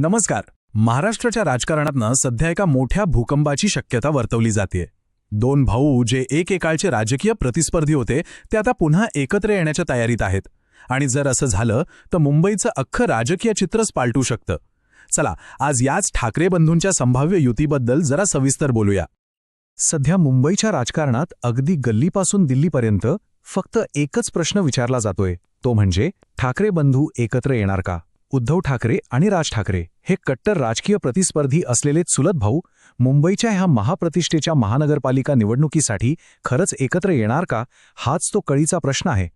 नमस्कार. महाराष्ट्राच्या राजकारणातनं सध्या एका मोठ्या भूकंपाची शक्यता वर्तवली जाते दोन भाऊ जे एकेकाळचे राजकीय प्रतिस्पर्धी होते ते आता पुन्हा एकत्र येण्याच्या तयारीत आहेत. आणि जर असं झालं तर मुंबईचं अख्खं राजकीय चित्रच पालटू शकतं. चला आज याच ठाकरे बंधूंच्या संभाव्य युतीबद्दल जरा सविस्तर बोलूया. सध्या मुंबईच्या राजकारणात अगदी गल्लीपासून दिल्लीपर्यंत फक्त एकच प्रश्न विचारला जातोय. तो म्हणजे ठाकरे बंधू एकत्र येणार का? उद्धव ठाकरे आणि राज ठाकरे हे कट्टर राजकीय प्रतिस्पर्धी असलेले चुलत भाऊ मुंबईच्या ह्या महाप्रतिष्ठेच्या महानगरपालिका निवडणुकीसाठी खरंच एकत्र येणार का? हाच तो कळीचा प्रश्न आहे.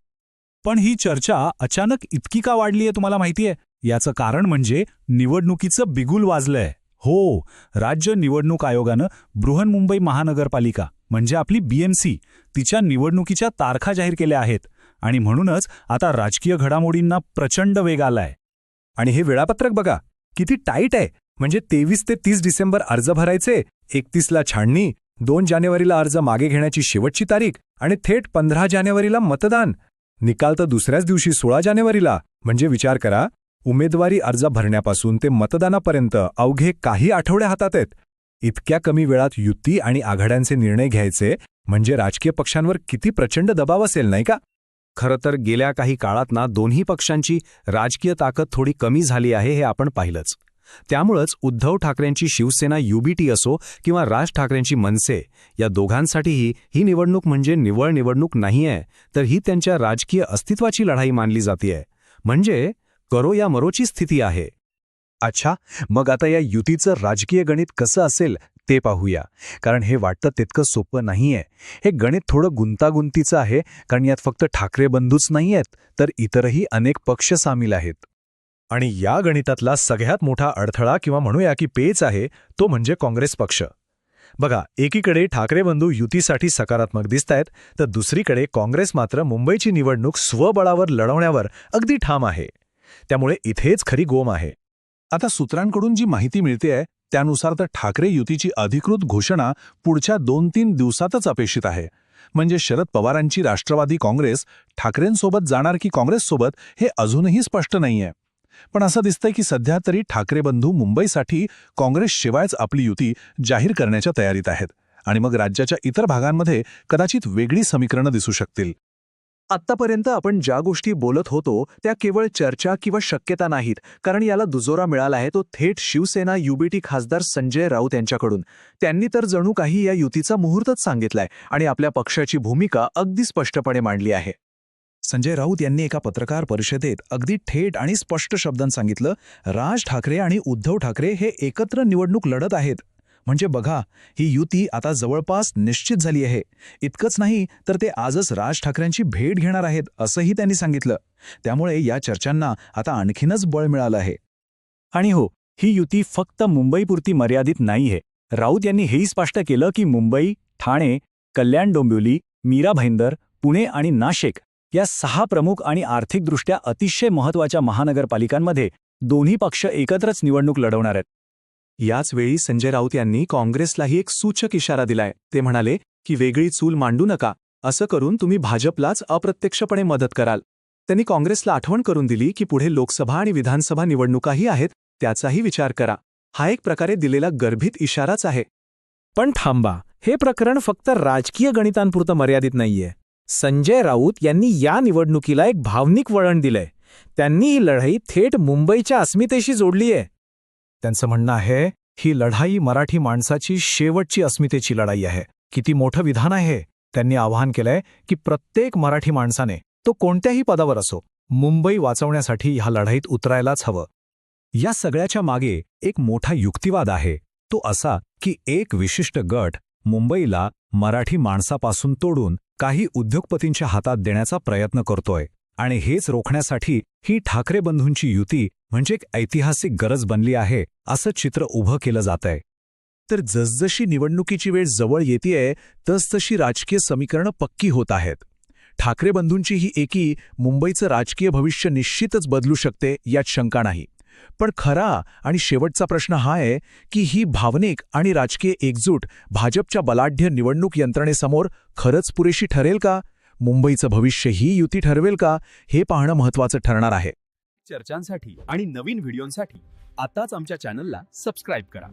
पण ही चर्चा अचानक इतकी का वाढलीय तुम्हाला माहितीये? याचं कारण म्हणजे निवडणुकीचं बिगुल वाजलंय. हो राज्य निवडणूक आयोगानं बृहन्मुंबई महानगरपालिका म्हणजे आपली बीएमसी तिच्या निवडणुकीच्या तारखा जाहीर केल्या आहेत. आणि म्हणूनच आता राजकीय घडामोडींना प्रचंड वेग आलाय. आणि हे वेळापत्रक बघा. किती टाईट आहे. म्हणजे तेवीस ते तीस डिसेंबर अर्ज भरायचे एकतीसला छाणणी दोन जानेवारीला अर्ज मागे घेण्याची शेवटची तारीख आणि थेट पंधरा जानेवारीला मतदान. निकाल तर दुसऱ्याच दिवशी सोळा जानेवारीला. म्हणजे विचार करा उमेदवारी अर्ज भरण्यापासून ते मतदानापर्यंत अवघे काही आठवडे हातात आहेत. इतक्या कमी वेळात युती आणि आघाड्यांचे निर्णय घ्यायचे म्हणजे राजकीय पक्षांवर किती प्रचंड दबाव असेल नाही का? खरं तर गेल्या काही काळात ना दोन्ही पक्षांची राजकीय ताकद थोडी कमी झाली आहे हे आपण पाहिलंच. त्यामुळंच उद्धव ठाकरेंची शिवसेना युबीटी असो किंवा राज ठाकरेंची मनसे या दोघांसाठीही ही निवडणूक म्हणजे निवळ निवडणूक नाहीये तर ही त्यांच्या राजकीय अस्तित्वाची लढाई मानली जातीय. म्हणजे करो या मरोची स्थिती आहे. अच्छा मग आता या युतीचं राजकीय गणित कसं असेल ते पाहूया. कारण हे वाटतं तितकं सोपं नाहीये. हे गणित थोडं गुंतागुंतीचं आहे कारण यात फक्त ठाकरे बंधूच नाही आहेत तर इतरही अनेक पक्ष सामील आहेत. आणि या गणितातला सगळ्यात मोठा अडथळा किंवा म्हणूया की पेच आहे तो म्हणजे काँग्रेस पक्ष. बघा एकीकडे ठाकरे बंधू युतीसाठी सकारात्मक दिसतायत तर दुसरीकडे काँग्रेस मात्र मुंबईची निवडणूक स्वबळावर लढवण्यावर अगदी ठाम आहे. त्यामुळे इथेच खरी गोम आहे. आता सूत्रांकडून जी माहिती मिळतेय त्यानुसार तर ठाकरे युतीची अधिकृत घोषणा पुढच्या दोन तीन दिवसातच अपेक्षित आहे. म्हणजे शरद पवारांची राष्ट्रवादी काँग्रेस ठाकरेंसोबत जाणार की काँग्रेससोबत हे अजूनही स्पष्ट नाहीये. पण असं दिसतंय की सध्या तरी ठाकरे बंधू मुंबईसाठी काँग्रेसशिवायच आपली युती जाहीर करण्याच्या तयारीत आहेत. आणि मग राज्याच्या इतर भागांमध्ये कदाचित वेगळी समीकरणं दिसू शकतील. आत्तापर्यंत आपण ज्या गोष्टी बोलत होतो त्या केवळ चर्चा किंवा शक्यता नाहीत कारण याला दुजोरा मिळाला आहे तो थेट शिवसेना युबीटी खासदार संजय राऊत यांच्याकडून. त्यांनी तर जणू काही या युतीचा मुहूर्तच सांगितलाय आणि आपल्या पक्षाची भूमिका अगदी स्पष्टपणे मांडली आहे. संजय राऊत यांनी एका पत्रकार परिषदेत अगदी थेट आणि स्पष्ट शब्दांत सांगितलं राज ठाकरे आणि उद्धव ठाकरे हे एकत्र निवडणूक लढत आहेत. म्हणजे बघा ही युती आता जवळपास निश्चित झाली आहे. इतकंच नाही तर ते आजच राज ठाकरेंची भेट घेणार आहेत असंही त्यांनी सांगितलं. त्यामुळे या चर्चांना आता आणखीनच बळ मिळालं आहे. आणि हो ही युती फक्त मुंबईपुरती मर्यादित नाहीये राऊत यांनी हेही स्पष्ट केलं की मुंबई ठाणे कल्याण डोंबिवली मीरा भाईंदर पुणे आणि नाशिक या सहा प्रमुख आणि आर्थिकदृष्ट्या अतिशय महत्त्वाच्या महानगरपालिकांमध्ये दोन्ही पक्ष एकत्रच निवडणूक लढवणार आहेत. याच वेळी संजय राऊत यांनी काँग्रेसलाही एक सूचक इशारा दिलाय. ते म्हणाले की वेगळी चूल मांडू नका. असं करून तुम्ही भाजपलाच अप्रत्यक्षपणे मदत कराल. त्यांनी काँग्रेसला आठवण करून दिली की पुढे लोकसभा आणि विधानसभा निवडणुकाही आहेत त्याचाही विचार करा. हा एक प्रकारे दिलेला गर्भित इशाराच आहे. पण थांबा. हे प्रकरण फक्त राजकीय गणितांपुरतं मर्यादित नाहीये. संजय राऊत यांनी या निवडणुकीला एक भावनिक वळण दिलंय. त्यांनी ही लढाई थेट मुंबईच्या अस्मितेशी जोडलीय. त्यांचं म्हणणं आहे ही लढाई मराठी माणसाची शेवटची अस्मितेची लढाई आहे. किती मोठं विधान आहे त्यांनी आवाहन केलंय की प्रत्येक मराठी माणसाने तो कोणत्याही पदावर असो मुंबई वाचवण्यासाठी ह्या लढाईत उतरायलाच हवं. या सगळ्याच्या मागे एक मोठा युक्तिवाद आहे. तो असा की एक विशिष्ट गट मुंबईला मराठी माणसापासून तोडून काही उद्योगपतींच्या हातात देण्याचा प्रयत्न करतोय आणि हेच रोखण्यासाठी ही ठाकरे बंधूंची युती म्हणजे एक ऐतिहासिक गरज बनली आहे असं चित्र उभं केलं जातंय. तर जसजशी निवडणुकीची वेळ जवळ येतेय तसतशी राजकीय समीकरणं पक्की होत आहेत. ठाकरे बंधूंची ही एकी मुंबईचं राजकीय भविष्य निश्चितच बदलू शकते यात शंका नाही. पण खरा आणि शेवटचा प्रश्न हा आहे की ही भावनिक आणि राजकीय एकजूट भाजपच्या बलाढ्य निवडणूक यंत्रणेसमोर खरंच पुरेशी ठरेल का? मुंबईचं भविष्य ही युती ठरवेल का? हे पाहणं महत्वाचं ठरणार आहे. चर्चांसाठी आणि नवीन व्हिडिओंसाठी आताच आमच्या चॅनलला सबस्क्राईब करा.